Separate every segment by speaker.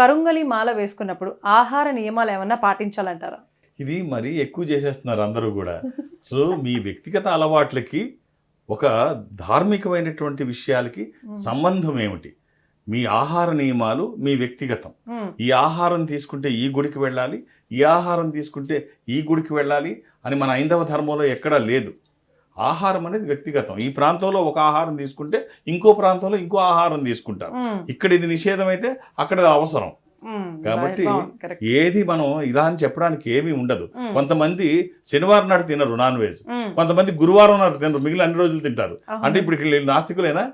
Speaker 1: కరుంగలి మాల వేసుకున్నప్పుడు ఆహార నియమాలు ఏమన్నా పాటించాలంటారా?
Speaker 2: ఇది మరీ ఎక్కువ చేసేస్తున్నారు అందరూ కూడా. సో మీ వ్యక్తిగత అలవాట్లకి ఒక ధార్మికమైనటువంటి విషయాలకి సంబంధం ఏమిటి? మీ ఆహార నియమాలు మీ వ్యక్తిగతం. ఈ ఆహారం తీసుకుంటే ఈ గుడికి వెళ్ళాలి ఈ ఆహారం తీసుకుంటే ఈ గుడికి వెళ్ళాలి అని మన ఐందవ ధర్మంలో ఎక్కడా లేదు. ఆహారం అనేది వ్యక్తిగతం. ఈ ప్రాంతంలో ఒక ఆహారం తీసుకుంటే ఇంకో ప్రాంతంలో ఇంకో ఆహారం తీసుకుంటారు. ఇక్కడ ఇది నిషేధం అయితే అక్కడ అవసరం. కాబట్టి. ఏది మనం ఇలా అని చెప్పడానికి ఏమీ ఉండదు. కొంతమంది శనివారం నాడు తినరు నాన్ వెజ్. కొంతమంది గురువారం నాడు తినరు. మిగిలిన అన్ని రోజులు తింటారు. అంటే ఇప్పుడు ఇక్కడ నాస్తికులేనా?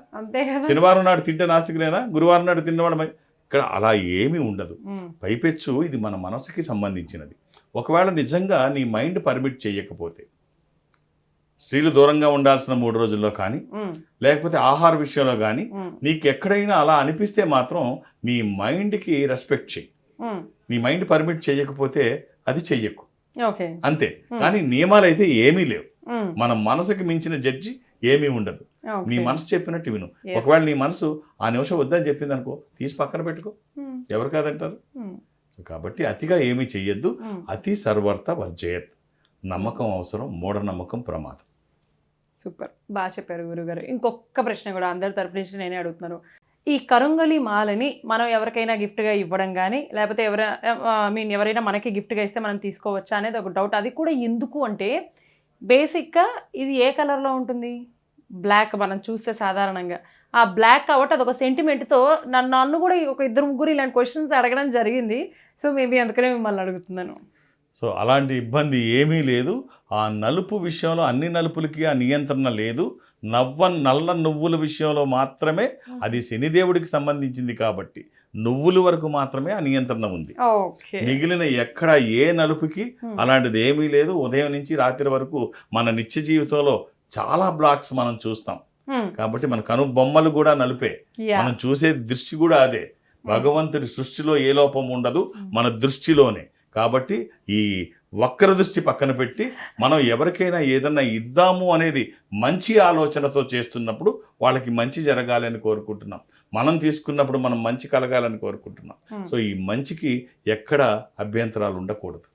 Speaker 2: శనివారం నాడు తింటే నాస్తికులేనా? గురువారం నాడు తిన్నవాడు ఇక్కడ అలా ఏమీ ఉండదు. పైపెచ్చు ఇది మన మనసుకి సంబంధించినది. ఒకవేళ నిజంగా నీ మైండ్ పర్మిట్ చేయకపోతే స్త్రీలు దూరంగా ఉండాల్సిన మూడు రోజుల్లో కానీ. లేకపోతే ఆహార విషయంలో కానీ. నీకు ఎక్కడైనా అలా అనిపిస్తే మాత్రం నీ మైండ్కి రెస్పెక్ట్ చెయ్యి
Speaker 1: మ్మ్.
Speaker 2: నీ మైండ్ పర్మిట్ చేయకపోతే అది చెయ్యకు అంతే కానీ నియమాలు అయితే ఏమీ లేవు. మన మనసుకి మించిన జడ్జి ఏమీ ఉండదు. నీ మనసు చెప్పినట్టు విను. ఒకవేళ నీ మనసు ఆ నిమిషం వద్దని చెప్పింది అనుకో తీసి పక్కన పెట్టుకో. ఎవరు కాదంటారు కాబట్టి అతిగా ఏమీ చెయ్యొద్దు. అతి సర్వర్త వర్జయత్ నమ్మకం అవసరం మూఢనమ్మకం ప్రమాదం.
Speaker 1: సూపర్. బాగా చెప్పారు గురుగారు. ఇంకొక ప్రశ్న కూడా అందరి తరఫు నుంచి నేనే అడుగుతున్నాను. ఈ కరుంగలి మాలని మనం ఎవరికైనా గిఫ్ట్గా ఇవ్వడం కానీ లేకపోతే ఎవర ఐ మీన్ ఎవరైనా మనకి గిఫ్ట్గా ఇస్తే మనం తీసుకోవచ్చా అనేది ఒక డౌట్. అది కూడా ఎందుకు అంటే బేసిక్గా ఇది ఏ కలర్లో ఉంటుంది? బ్లాక్ మనం చూస్తే సాధారణంగా. ఆ బ్లాక్ కాబట్టి అదొక సెంటిమెంట్తో నన్ను నన్ను కూడా ఒక ఇద్దరు ముగ్గురు ఇలాంటి క్వశ్చన్స్ అడగడం జరిగింది. సో మేబీ అందుకనే మిమ్మల్ని అడుగుతున్నాను.
Speaker 2: సో అలాంటి ఇబ్బంది ఏమీ లేదు. ఆ నలుపు విషయంలో అన్ని నలుపులకి ఆ నియంత్రణ లేదు. నవ్వ నల్ల నువ్వుల విషయంలో మాత్రమే అది శనిదేవుడికి సంబంధించింది కాబట్టి నువ్వుల వరకు మాత్రమే ఆ నియంత్రణ ఉంది. మిగిలిన ఎక్కడ ఏ నలుపుకి అలాంటిది ఏమీ లేదు. ఉదయం నుంచి రాత్రి వరకు మన నిత్య జీవితంలో చాలా బ్లాక్స్ మనం చూస్తాం. కాబట్టి మన కను బొమ్మలు కూడా నలుపే. మనం చూసే దృష్టి కూడా అదే. భగవంతుడి సృష్టిలో ఏ లోపం ఉండదు. మన దృష్టిలోనే. కాబట్టి ఈ వక్ర దృష్టి పక్కన పెట్టి మనం ఎవరికైనా ఏదన్నా ఇద్దాము అనేది మంచి ఆలోచనతో చేస్తున్నప్పుడు వాళ్ళకి మంచి జరగాలని కోరుకుంటున్నాం. మనం తీసుకున్నప్పుడు మనం మంచి కలగాలని కోరుకుంటున్నాం. సో ఈ మంచికి ఎక్కడ అభ్యంతరాలు ఉండకూడదు.